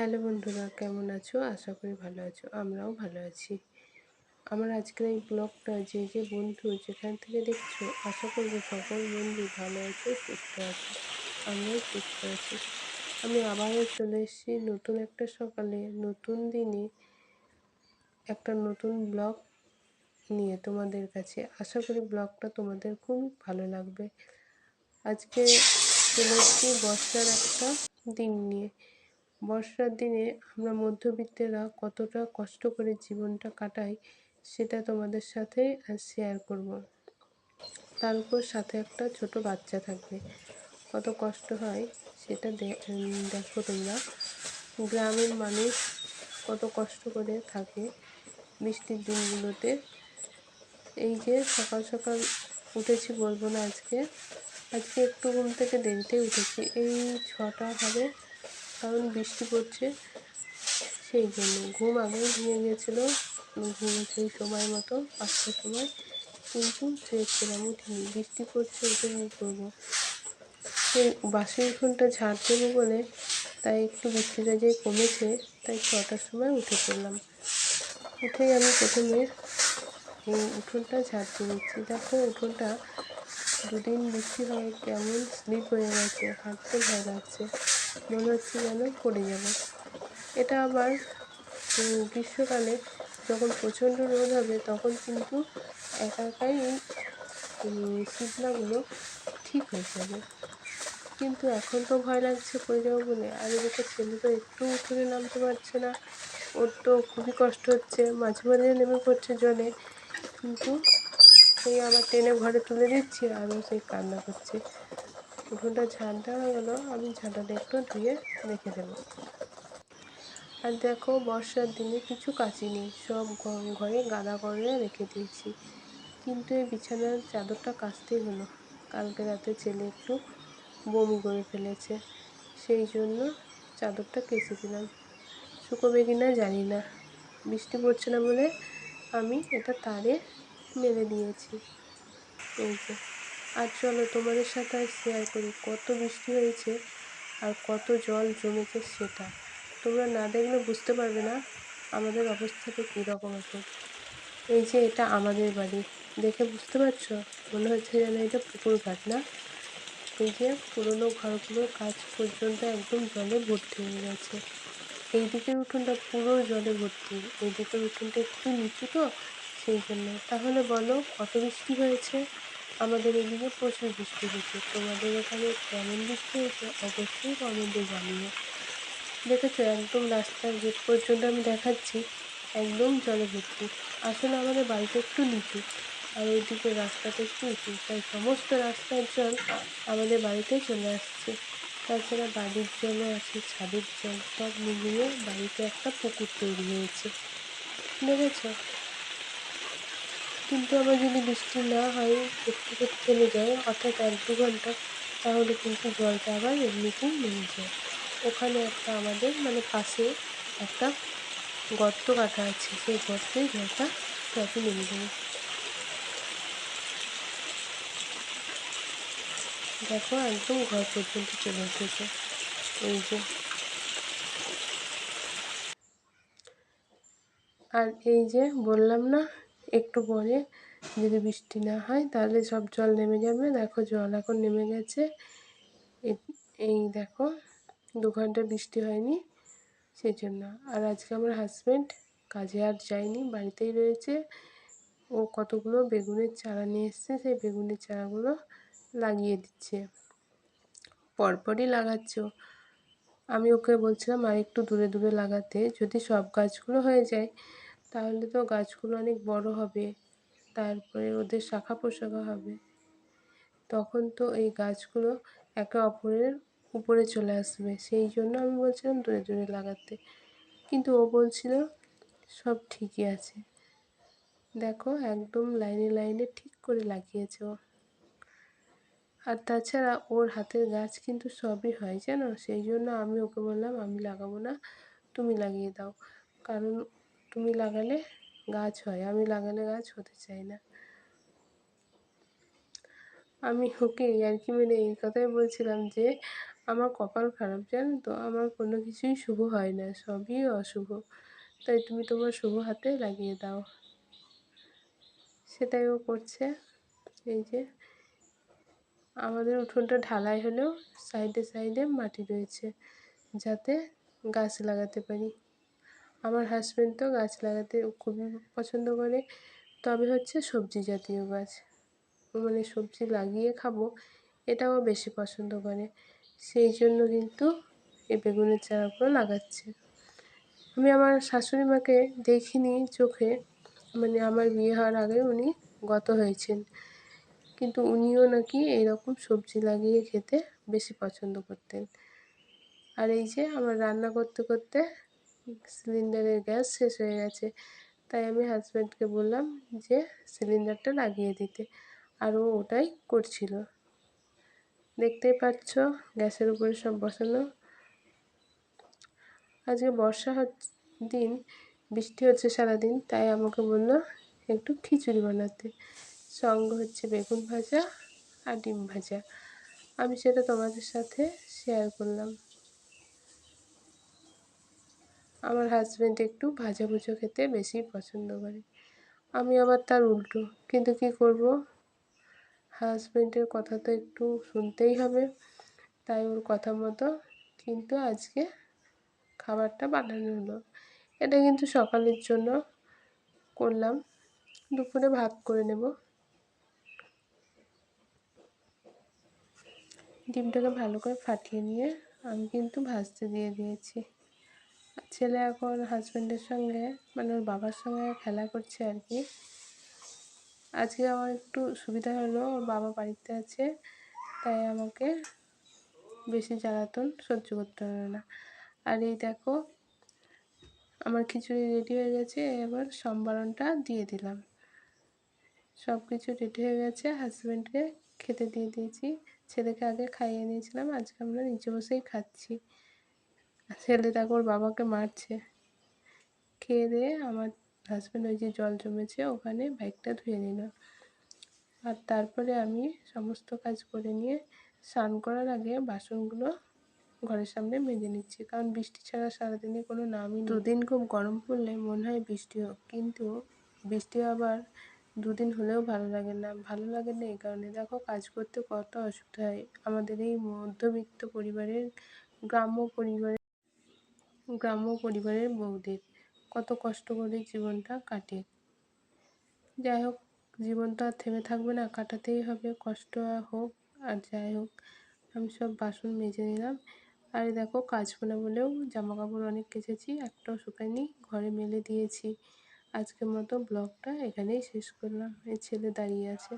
Hello বন্ধুরা, কেমন আছো? আশা করি ভালো আছো, আমরাও ভালো আছি। আমার আজকের এই ব্লগটা যে যে বন্ধু যেখান থেকে দেখছ, আশা করব সকল বন্ধু ভালো আছো, সুস্থ আছো আমরাও সুস্থ আছি। আমি আবারও চলে এসেছি নতুন একটা সকালে, নতুন দিনে একটা নতুন ব্লগ নিয়ে তোমাদের কাছে। আশা করি ব্লগটা তোমাদের খুব ভালো লাগবে। আজকে চলে এসেছি বর্ষার একটা দিন নিয়ে। বর্ষার দিনে আমরা মধ্যবিত্তেরা কতটা কষ্ট করে জীবনটা কাটাই, সেটা তোমাদের সাথে শেয়ার করব। তার উপর সাথে একটা ছোট বাচ্চা থাকবে। কত কষ্ট হয় সেটা দেখো তোমরা। গ্রামের মানুষ কত কষ্ট করে থাকে বৃষ্টির দিনগুলোতে। এই যে সকাল সকাল উঠেছি বলব না আজকে। আজকে একটু ঘুম থেকে দেরিতেই উঠেছি। এই ছটা হবে কারণ বৃষ্টি পড়ছে, সেই জন্য ঘুম আগেই ভেঙে গেছিল ঘুমেছি সময় মতো, পাঁচটার সময়। কিন্তু চেয়েছিলাম উঠিনি বৃষ্টি পড়ছে উঠে কী করব সেই বাসি উঠোনটা ঝাড় দেবো বলে, তাই একটু বৃষ্টিটা যে কমেছে, তাই ছটার সময় উঠে পড়লাম। উঠেই আমি প্রথমে এই উঠোনটা ঝাড় দিয়ে দেখো উঠোনটা দুদিন বৃষ্টি হয় কেমন স্লিপ হয়ে গেছে, হাঁটতে ভয় লাগছে। মনে হচ্ছে যেন পড়ে যাব এটা আবার গ্রীষ্মকালে যখন প্রচণ্ড রোদ হবে, তখন কিন্তু একা একাই এই শীতলাগুলো ঠিক হয়ে যাবে। কিন্তু এখন তো ভয় লাগছে পড়ে যাব বলে। আর এদিকে ছেলে তো একটু উঠোনে নামতে পারছে না। ওর তো খুবই কষ্ট হচ্ছে। মাঝে মাঝে নেমে পড়ছে জলে। কিন্তু সেই আবার টেনে ঘরে তুলে দিচ্ছি, আরও সেই কান্না করছে। উঠোনটা ঝাঁট দেওয়া গেলো, আমি ঝাঁটাটা একটু ধুয়ে রেখে দেবো। আর দেখো বর্ষার দিনে কিছু কাচিনি সব ঘরে গাদা করে রেখে দিয়েছি। কিন্তু এই বিছানার চাদরটা কাচতেই হলো। কালকে রাতে ছেলে একটু বমি করে ফেলেছে, সেই জন্য চাদরটা কেচে দিলাম। শুকোবে কি না জানি না, বৃষ্টি পড়ছে না বলে আমি এটা তারে মেলে দিয়েছি। এই যে। আর চলো তোমাদের সাথে আর শেয়ার করি, কত বৃষ্টি হয়েছে আর কত জল জমেছে সেটা। তোমরা না দেখলে বুঝতে পারবে না আমাদের অবস্থাটা কীরকম এখন এই যে এটা আমাদের বাড়ি, দেখে বুঝতে পারছ? মনে হচ্ছে যেন এটা পুকুর ঘাট না? এই যে পুরোনো ঘরগুলোর কাজ পর্যন্ত একদম জলে ভর্তি হয়ে গেছে। এই দিকের উঠোনটা পুরো জলে ভর্তি এই দিকের উঠোনটা একটু নিচু তো, সেই জন্য। তাহলে বলো, কত বৃষ্টি হয়েছে? আমাদের এদিকে প্রচুর বৃষ্টি হয়েছে তোমাদের এখানে কেমন বৃষ্টি হয়েছে অবশ্যই কমেন্টে জানিও। দেখেছ, একদম রাস্তার গেট পর্যন্ত আমি দেখাচ্ছি। একদম জলে ভর্তি আসলে আমাদের বাড়িটা একটু নিচু আর ওইদিকে রাস্তাটা একটু উঁচু। তাই সমস্ত রাস্তার জল আমাদের বাড়িতে চলে আসছে। তাছাড়া বাড়ির জলও আছে, ছাদের জল সব মিলিয়ে বাড়িতে একটা পুকুর তৈরি হয়েছে। দেখেছ কিন্তু আবার যদি বৃষ্টি না হয়, একটু করে থেমে যায়, অর্থাৎ এক দু ঘণ্টা, তাহলে কিন্তু জলটা আবার এমনিতেই নেমে যায়। ওখানে একটা আমাদের মানে পাশে একটা গর্ত কাটা আছে, সেই গর্তে জলটা সবই নেমে যাবে। দেখো একদম ঘর পর্যন্ত চলে এসেছে এই যে। আর এই যে বললাম না একটু পরে যদি বৃষ্টি না হয় তাহলে সব জল নেমে যাবে। দেখো জল এখন নেমে গেছে। এই দেখো, দু ঘণ্টা বৃষ্টি হয়নি সেই জন্য আর আজকে আমার হাজব্যান্ড কাজে আর যায়নি, বাড়িতেই রয়েছে। ও কতগুলো বেগুনের চারা নিয়ে এসছে, সেই বেগুনের চারাগুলো লাগিয়ে দিচ্ছে। পরপরই লাগাচ্ছ আমি ওকে বলছিলাম, আর একটু দূরে দূরে লাগাতে, যদি সব গাছগুলো হয়ে যায় তাহলে তো গাছগুলো অনেক বড় হবে। তারপরে ওদের শাখা পোশাখা হবে। তখন তো এই গাছগুলো একে অপরের উপরে চলে আসবে। সেই জন্য আমি বলছিলাম দূরে দূরে লাগাতে। কিন্তু ও বলছিল সব ঠিকই আছে। দেখো একদম লাইনে লাইনে ঠিক করে লাগিয়েছে ও। আর তাছাড়া ওর হাতের গাছ কিন্তু সবই হয়, জানো? সেই জন্য আমি ওকে বললাম, আমি লাগাবো না, তুমি লাগিয়ে দাও। কারণ তুমি লাগালে গাছ হয়, আমি লাগালে গাছ হতে চাই না। আমি ওকে আর কি মানে এই কথাই বলছিলাম যে, আমার কপাল খারাপ, জানো তো? আমার কোনো কিছুই শুভ হয় না, সবই অশুভ। তাই তুমি তোমার শুভ হাতে লাগিয়ে দাও। সেটাই ও করছে। এই যে, আমাদের উঠোনটা ঢালাই হলেও সাইডে সাইডে মাটি রয়েছে, যাতে গাছ লাগাতে পারি। আমার হাজব্যান্ড তো গাছ লাগাতে খুবই পছন্দ করে। তবে হচ্ছে সবজি জাতীয় গাছ। মানে সবজি লাগিয়ে খাব, এটাও বেশি পছন্দ করে। সেই জন্য কিন্তু এই বেগুনের চারাগুলো লাগাচ্ছে। আমি আমার শাশুড়ি মাকে দেখিনি চোখে। মানে আমার বিয়ে হওয়ার আগে উনি গত হয়েছেন। কিন্তু উনিও নাকি এরকম সবজি লাগিয়ে খেতে বেশি পছন্দ করতেন। আর এই যে আমার রান্না করতে করতে সিলিন্ডারের গ্যাস শেষ হয়ে গেছে। তাই আমি হাজব্যান্ডকে বললাম যে, সিলিন্ডারটা লাগিয়ে দিতে। আর ও ওটাই করছিল। দেখতেই পাচ্ছ, গ্যাসের উপরে সব বসানো। আজকে বর্ষা দিন, বৃষ্টি হচ্ছে সারাদিন, তাই আমাকে বলল একটু খিচুড়ি বানাতে। সঙ্গে হচ্ছে বেগুন ভাজা আর ডিম ভাজা। আমি সেটা তোমাদের সাথে শেয়ার করলাম। আমার হাজব্যান্ড একটু ভাজা ভুজো খেতে বেশি পছন্দ করে। আমি আবার তার উল্টো। কিন্তু কি করব? হাজব্যান্ডের কথা তো একটু শুনতেই হবে। তাই ওর কথা মতো কিন্তু আজকে খাবারটা বানানো হলো। এটা কিন্তু সকালের জন্য করলাম। দুপুরে ভাত করে নেব। ডিমটাকে ভালো করে ফাটিয়ে নিয়ে আমি কিন্তু ভাজতে দিয়ে দিয়েছি। ছেলে এখন হাজব্যান্ডের সঙ্গে মানে ওর বাবার সঙ্গে খেলা করছে আর কি। আজকে আমার একটু সুবিধা হলো, ওর বাবা বাড়িতে আছে, তাই আমাকে বেশি জ্বালাতন সহ্য করতে হবে না। আর এই দেখো, আমার খিচুড়ি রেডি হয়ে গেছে, এবার সম্বারণটা দিয়ে দিলাম। সব কিছু রেডি হয়ে গেছে হাজব্যান্ডকে খেতে দিয়ে দিয়েছি। ছেলেকে আগে খাইয়ে নিয়েছিলাম, আজকে আমরা নিচে বসেই খাচ্ছি। ছেলে দেখো ওর বাবাকে মারছে। খেয়ে দিয়ে আমার হাজব্যান্ড ওই যে জল জমেছে, ওখানে বাইকটা ধুয়ে নিল। আর তারপরে আমি সমস্ত কাজ করে নিয়ে স্নান করার আগে বাসনগুলো ঘরের সামনে মেজে নিচ্ছি। কারণ বৃষ্টি ছাড়া সারাদিনে কোনো নামই দুদিন খুব গরম পড়লে মনে হয় বৃষ্টি হোক, কিন্তু বৃষ্টি আবার দুদিন হলেও ভালো লাগে না। ভালো লাগে না এই কারণে। দেখো, কাজ করতে কত অসুবিধা হয়। আমাদের এই মধ্যবিত্ত পরিবারের গ্রাম্য পরিবারের গ্রাম্য পরিবারের বউদের কত কষ্ট করে জীবনটা কাটে। যাই হোক জীবন তো আর থেমে থাকবে না, কাটাতেই হবে, কষ্ট হোক, আর যাই হোক, আমি সব বাসন মেজে নিলাম। আর দেখো কাচবো না বলেও জামা কাপড় অনেক কেচেছি, একটাও শুকায়নি, ঘরে মেলে দিয়েছি। আজকের মতো ব্লগটা এখানেই শেষ করলাম, এই ছেলে দাঁড়িয়ে আছে।